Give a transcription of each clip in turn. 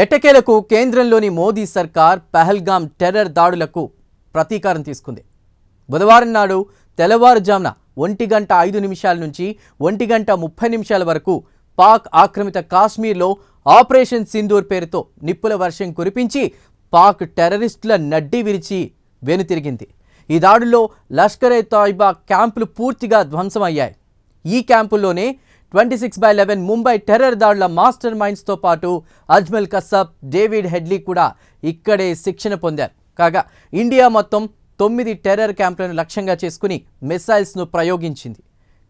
ఎట్టకేలకు కేంద్రంలోని మోదీ సర్కార్ పహల్గాం టెర్రర్ దాడులకు ప్రతీకారం తీసుకుంది. బుధవారం నాడు తెల్లవారుజామున ఒంటి గంట ఐదు నిమిషాల నుంచి ఒంటి గంట ముప్పై నిమిషాల వరకు పాక్ ఆక్రమిత కాశ్మీర్లో ఆపరేషన్ సింధూర్ పేరుతో నిప్పుల వర్షం కురిపించి పాక్ టెర్రరిస్టుల నడ్డి విరిచి వెనుతిరిగింది. ఈ దాడుల్లో లష్కరే తాయిబా క్యాంపులు పూర్తిగా ధ్వంసమయ్యాయి. ఈ క్యాంపుల్లోనే twenty six by eleven Mumbai terror master master మైండ్స్తో పాటు అజ్మల్ కసబ్ డేవిడ్ హెడ్లీ కూడా ఇక్కడే శిక్షణ పొందారు. కాగా ఇండియా మొత్తం తొమ్మిది టెర్రర్ క్యాంపులను లక్ష్యంగా చేసుకుని మిసైల్స్ను ప్రయోగించింది.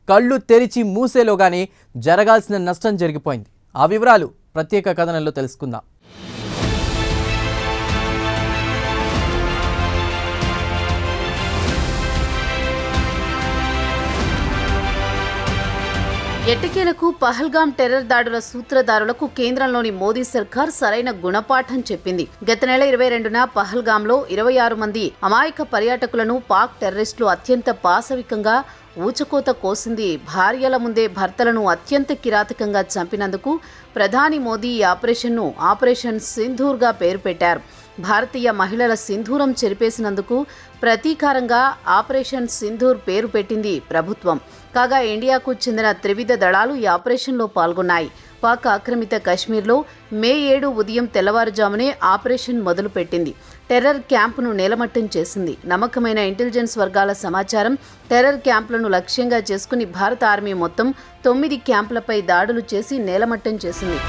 కళ్ళు తెరిచి మూసేలోగానే జరగాల్సిన నష్టం జరిగిపోయింది. ఆ వివరాలు ప్రత్యేక కథనంలో తెలుసుకుందాం. ఎట్టకేలకు పహల్గాం టెర్రర్ దాడుల సూత్రధారులకు కేంద్రంలోని మోదీ సర్కార్ సరైన గుణపాఠం చెప్పింది. గత నెల ఇరవై రెండున పహల్గాంలో ఇరవై ఆరు మంది అమాయక పర్యాటకులను పాక్ టెర్రరిస్టులు అత్యంత పాశవికంగా ఊచకోత కోసింది. భార్యల ముందే భర్తలను అత్యంత కిరాతకంగా చంపినందుకు ప్రధాని మోదీ ఈ ఆపరేషన్ను ఆపరేషన్ సింధూర్గా పేరు పెట్టారు. భారతీయ మహిళల సింధూరం చెరిపేసినందుకు ప్రతీకారంగా ఆపరేషన్ సింధూర్ పేరు పెట్టింది ప్రభుత్వం. కాగా ఇండియాకు చెందిన త్రివిధ దళాలు ఈ ఆపరేషన్లో పాల్గొన్నాయి. పాక్ ఆక్రమిత కశ్మీర్లో మే ఏడు ఉదయం తెల్లవారుజామునే ఆపరేషన్ మొదలుపెట్టింది. టెర్రర్ క్యాంపును నేలమట్టం చేసింది. నమ్మకమైన ఇంటెలిజెన్స్ వర్గాల సమాచారం టెర్రర్ క్యాంపులను లక్ష్యంగా చేసుకుని భారత ఆర్మీ మొత్తం తొమ్మిది క్యాంపులపై దాడులు చేసి నేలమట్టం చేసింది.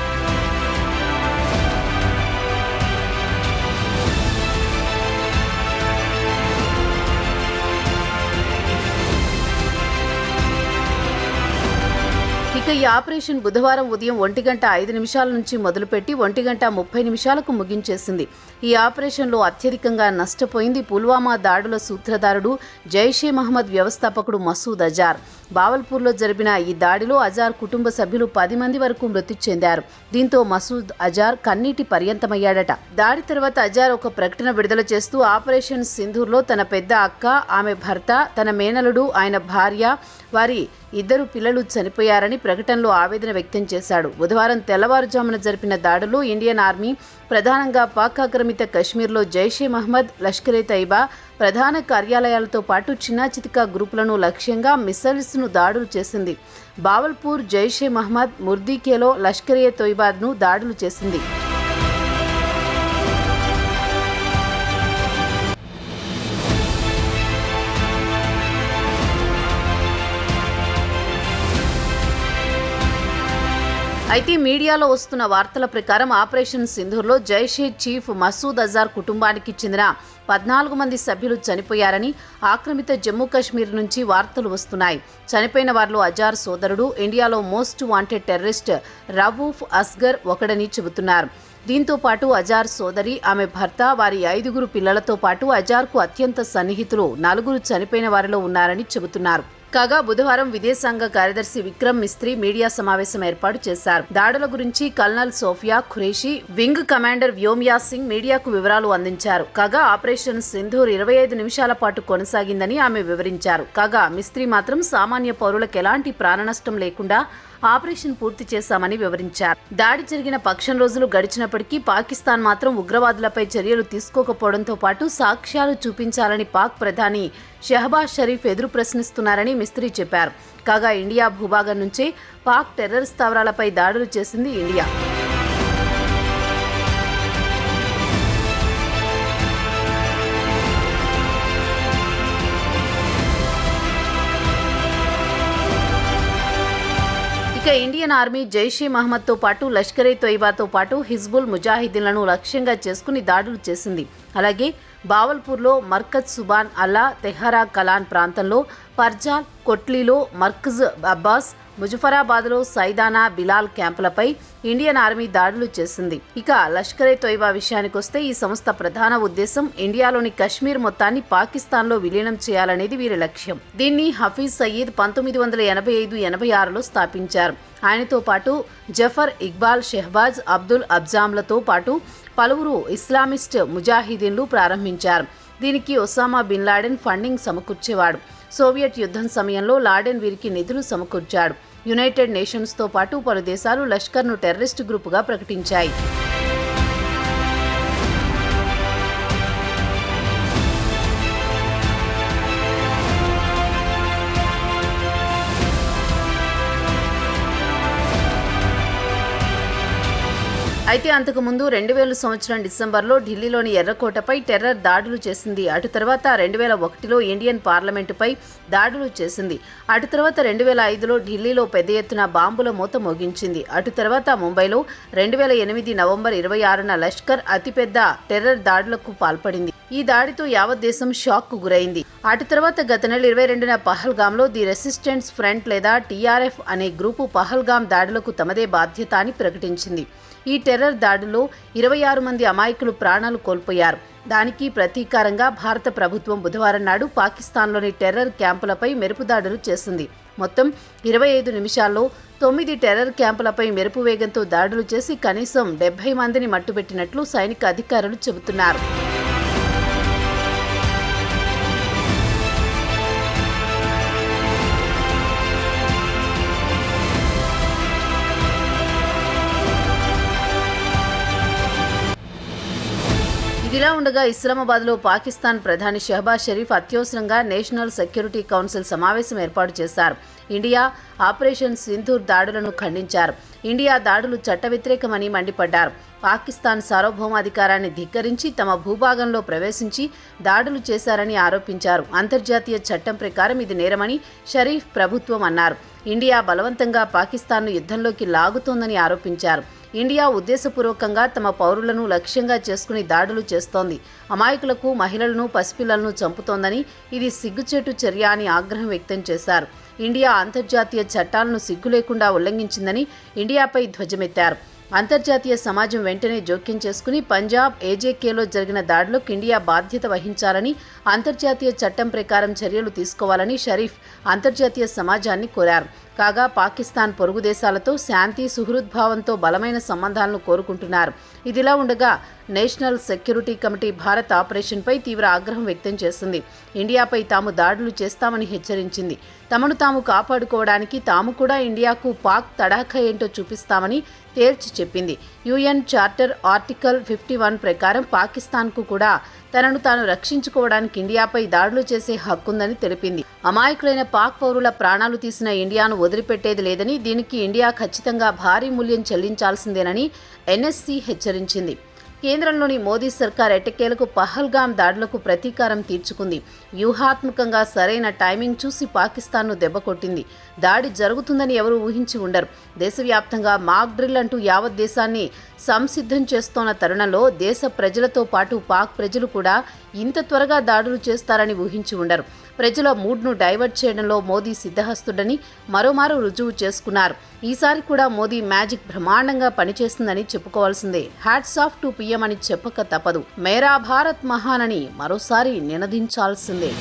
ఇక ఈ ఆపరేషన్ బుధవారం ఉదయం ఒంటి గంట ఐదు నిమిషాల నుంచి మొదలుపెట్టి ఒంటి గంట ముప్పై నిమిషాలకు ముగించేసింది. ఈ ఆపరేషన్లో అత్యధికంగా నష్టపోయింది పుల్వామా దాడుల సూత్రధారుడు జైషే మహమ్మద్ వ్యవస్థాపకుడు మసూద్ అజార్. బావల్పూర్లో జరిపిన ఈ దాడిలో అజార్ కుటుంబ సభ్యులు పది మంది వరకు మృతి చెందారు. దీంతో మసూద్ అజార్ కన్నీటి పర్యంతమయ్యాడట. దాడి తర్వాత అజార్ ఒక ప్రకటన విడుదల చేస్తూ ఆపరేషన్ సింధూర్లో తన పెద్ద అక్క ఆమె భర్త తన మేనలుడు ఆయన భార్య వారి ఇద్దరు పిల్లలు చనిపోయారని ప్రకటనలో ఆవేదన వ్యక్తం చేశాడు. బుధవారం తెల్లవారుజామున జరిపిన దాడులు ఇండియన్ ఆర్మీ ప్రధానంగా పాక్ ఆక్రమిత కశ్మీర్లో జైషే మహ్మద్ లష్కరే తైబా ప్రధాన కార్యాలయాలతో పాటు చిన్నా చితికా గ్రూపులను లక్ష్యంగా మిసైల్స్ను దాడులు చేసింది. బావల్పూర్ జైషే మహ్మద్ ముర్దీకేలో లష్కరే తొయిబాద్ను దాడులు చేసింది. అయితే మీడియాలో వస్తున్న వార్తల ప్రకారం ఆపరేషన్ సింధూర్లో జైషే చీఫ్ మసూద్ అజార్ కుటుంబానికి చెందిన పద్నాలుగు మంది సభ్యులు చనిపోయారని ఆక్రమిత జమ్మూ కాశ్మీర్ నుంచి వార్తలు వస్తున్నాయి. చనిపోయిన వారిలో అజార్ సోదరుడు ఇండియాలో most wanted terrorist Rauf Asghar ఒకడని చెబుతున్నారు. దీంతో పాటు అజార్ సోదరి ఆమె భర్త వారి ఐదుగురు పిల్లలతో పాటు అజార్కు అత్యంత సన్నిహితులు నలుగురు చనిపోయిన వారిలో ఉన్నారని చెబుతున్నారు. కాగా బుధవారం విదేశాంగ కార్యదర్శి విక్రమ్ మిస్త్రీ మీడియా సమావేశం ఏర్పాటు చేశారు. దాడుల గురించి colonel Sofiya Qureshi wing commander Vyomika Singh మీడియాకు వివరాలు అందించారు. కాగా ఆపరేషన్ సింధూర్ ఇరవై ఐదు నిమిషాల పాటు కొనసాగిందని ఆమె వివరించారు. కాగా మిస్త్రీ మాత్రం సామాన్య పౌరులకు ఎలాంటి ప్రాణనష్టం లేకుండా ఆపరేషన్ పూర్తి చేశామని వివరించారు. దాడి జరిగిన పక్షం రోజులు గడిచినప్పటికీ పాకిస్తాన్ మాత్రం ఉగ్రవాదులపై చర్యలు తీసుకోకపోవడంతో పాటు సాక్ష్యాలు చూపించాలని పాక్ ప్రధాని షెహబాజ్ షరీఫ్ ఎదురు ప్రశ్నిస్తున్నారని మిస్త్రీ చెప్పారు. కాగా ఇండియా భూభాగం నుంచే పాక్ టెర్రర్ స్థావరాలపై దాడులు చేసింది ఇండియా. ఇండియన్ ఆర్మీ జైషీ మహమ్మద్తో పాటు లష్కరే తొయిబాతో పాటు హిజ్బుల్ ముజాహిదీన్లను లక్ష్యంగా చేసుకుని దాడులు చేసింది. అలాగే బావల్పూర్లో మర్కజ్ సుబాన్ అల్లా తెహరా కలాన్ ప్రాంతంలో పర్జాల్ కొట్లీలో మర్కజ్ అబ్బాస్ ముజఫరాబాద్లో సైదానా బిలాల్ క్యాంపులపై ఇండియన్ ఆర్మీ దాడులు చేసింది. ఇక లష్కరే తొయ్బా విషయానికొస్తే ఈ సంస్థ ప్రధాన ఉద్దేశం ఇండియాలోని కశ్మీర్ మొత్తాన్ని పాకిస్తాన్లో విలీనం చేయాలనేది వీరి లక్ష్యం. దీన్ని హఫీజ్ సయీద్ పంతొమ్మిది వందల ఎనభై ఐదు ఎనభై ఆరులో స్థాపించారు. ఆయనతో పాటు జఫర్ ఇక్బాల్ షెహబాజ్ అబ్దుల్ అబ్జామ్లతో పాటు పలువురు ఇస్లామిస్ట్ ముజాహిదీన్లు ప్రారంభించారు. దీనికి ఒసామా బిన్ లాడెన్ ఫండింగ్ సమకూర్చేవాడు. సోవియట్ యుద్ధం సమయంలో లాడెన్ వీరికి నిధులు సమకూర్చాడు. యునైటెడ్ నేషన్స్తో పాటు పలు దేశాలు లష్కర్ను టెర్రరిస్ట్ గ్రూపుగా ప్రకటించాయి. అయితే అంతకుముందు రెండు వేల సంవత్సరం డిసెంబర్లో ఢిల్లీలోని ఎర్రకోటపై టెర్రర్ దాడులు చేసింది. అటు తర్వాత రెండు వేల ఒకటిలో ఇండియన్ పార్లమెంటుపై దాడులు చేసింది. అటు తర్వాత రెండు వేల ఐదులో ఢిల్లీలో పెద్ద ఎత్తున బాంబుల మూత మోగించింది. అటు తర్వాత ముంబైలో రెండు వేల ఎనిమిది నవంబర్ ఇరవై ఆరున లష్కర్ అతిపెద్ద టెర్రర్ దాడులకు పాల్పడింది. ఈ దాడితో యావత్ దేశం షాక్కు గురైంది. అటు తర్వాత గత నెల ఇరవై రెండున పహల్గామ్లో ది రెసిస్టెన్స్ ఫ్రంట్ లేదా టీఆర్ఎఫ్ అనే గ్రూపు పహల్గామ్ దాడులకు తమదే బాధ్యత అని ప్రకటించింది. ఈ టెర్రర్ దాడిలో ఇరవై ఆరు మంది అమాయకులు ప్రాణాలు కోల్పోయారు. దానికి ప్రతీకారంగా భారత ప్రభుత్వం బుధవారం నాడు పాకిస్తాన్లోని టెర్రర్ క్యాంపులపై మెరుపు దాడులు చేసింది. మొత్తం ఇరవై ఐదు నిమిషాల్లో తొమ్మిది టెర్రర్ క్యాంపులపై మెరుపు వేగంతో దాడులు చేసి కనీసం డెబ్బై మందిని మట్టుబెట్టినట్లు సైనిక అధికారులు చెబుతున్నారు. ఇదిలా ఉండగా ఇస్లామాబాద్లో పాకిస్తాన్ ప్రధాని షెహబాజ్ షరీఫ్ అత్యవసరంగా నేషనల్ సెక్యూరిటీ కౌన్సిల్ సమావేశం ఏర్పాటు చేశారు. ఇండియా ఆపరేషన్ సింధూర్ దాడులను ఖండించారు. ఇండియా దాడులు చట్ట వ్యతిరేకమని మండిపడ్డారు. పాకిస్తాన్ సార్వభౌమాధికారాన్ని ధిక్కరించి తమ భూభాగంలో ప్రవేశించి దాడులు చేశారని ఆరోపించారు. అంతర్జాతీయ చట్టం ప్రకారం ఇది నేరమని షరీఫ్ ప్రభుత్వం అన్నారు. ఇండియా బలవంతంగా పాకిస్తాన్ను యుద్ధంలోకి లాగుతోందని ఆరోపించారు. ఇండియా ఉద్దేశపూర్వకంగా తమ పౌరులను లక్ష్యంగా చేసుకుని దాడులు చేస్తోంది. అమాయకులకు మహిళలను పసిపిల్లలను చంపుతోందని ఇది సిగ్గుచేటు చర్య అని ఆగ్రహం వ్యక్తం చేశారు. ఇండియా అంతర్జాతీయ చట్టాలను సిగ్గు లేకుండా ఉల్లంఘించిందని ఇండియాపై ధ్వజమెత్తారు. అంతర్జాతీయ సమాజం వెంటనే జోక్యం చేసుకుని పంజాబ్ ఏజేకేలో జరిగిన దాడులకు ఇండియా బాధ్యత వహించాలని అంతర్జాతీయ చట్టం ప్రకారం చర్యలు తీసుకోవాలని షరీఫ్ అంతర్జాతీయ సమాజాన్ని కోరారు. కాగా పాకిస్తాన్ పొరుగు దేశాలతో శాంతి సుహృద్భావంతో బలమైన సంబంధాలను కోరుకుంటున్నారు. ఇదిలా ఉండగా నేషనల్ సెక్యూరిటీ కమిటీ భారత్ ఆపరేషన్పై తీవ్ర ఆగ్రహం వ్యక్తం చేసింది. ఇండియాపై తాము దాడులు చేస్తామని హెచ్చరించింది. తమను తాము కాపాడుకోవడానికి తాము కూడా ఇండియాకు పాక్ తడాఖా ఏంటో చూపిస్తామని తేల్చి చెప్పింది. UN charter article fifty one ప్రకారం పాకిస్తాన్కు కూడా తనను తాను రక్షించుకోవడానికి ఇండియాపై దాడులు చేసే హక్కుందని తెలిపింది. అమాయకులైన పాక్ పౌరుల ప్రాణాలు తీసిన ఇండియాను వదిలిపెట్టేది లేదని దీనికి ఇండియా ఖచ్చితంగా భారీ మూల్యం చెల్లించాల్సిందేనని ఎన్ఎస్సీ హెచ్చరించింది. కేంద్రంలోని మోదీ సర్కార్ ఎటకేలకు పహల్గామ్ దాడులకు ప్రతీకారం తీర్చుకుంది. వ్యూహాత్మకంగా సరైన టైమింగ్ చూసి పాకిస్తాన్ను దెబ్బకొట్టింది దాడి జరుగుతుందని ఎవరు ఊహించి ఉండరు. దేశవ్యాప్తంగా మాక్ డ్రిల్ అంటూ యావత్ దేశాన్ని సంసిద్ధం చేస్తోన్న తరుణంలో దేశ ప్రజలతో పాటు పాక్ ప్రజలు కూడా ఇంత త్వరగా దాడులు చేస్తారని ఊహించి ఉండరు. ప్రజల మూడ్ను డైవర్ట్ చేయడంలో మోదీ సిద్ధహస్తుడని మరోమారు రుజువు చేసుకున్నారు. ఈసారి కూడా మోదీ మ్యాజిక్ బ్రహ్మాండంగా పనిచేస్తుందని చెప్పుకోవాల్సిందే. హ్యాట్స్ ఆఫ్ టు పిఎం అని చెప్పక తప్పదు. మేరా భారత్ మహాన్ అని మరోసారి నినదించాల్సిందే.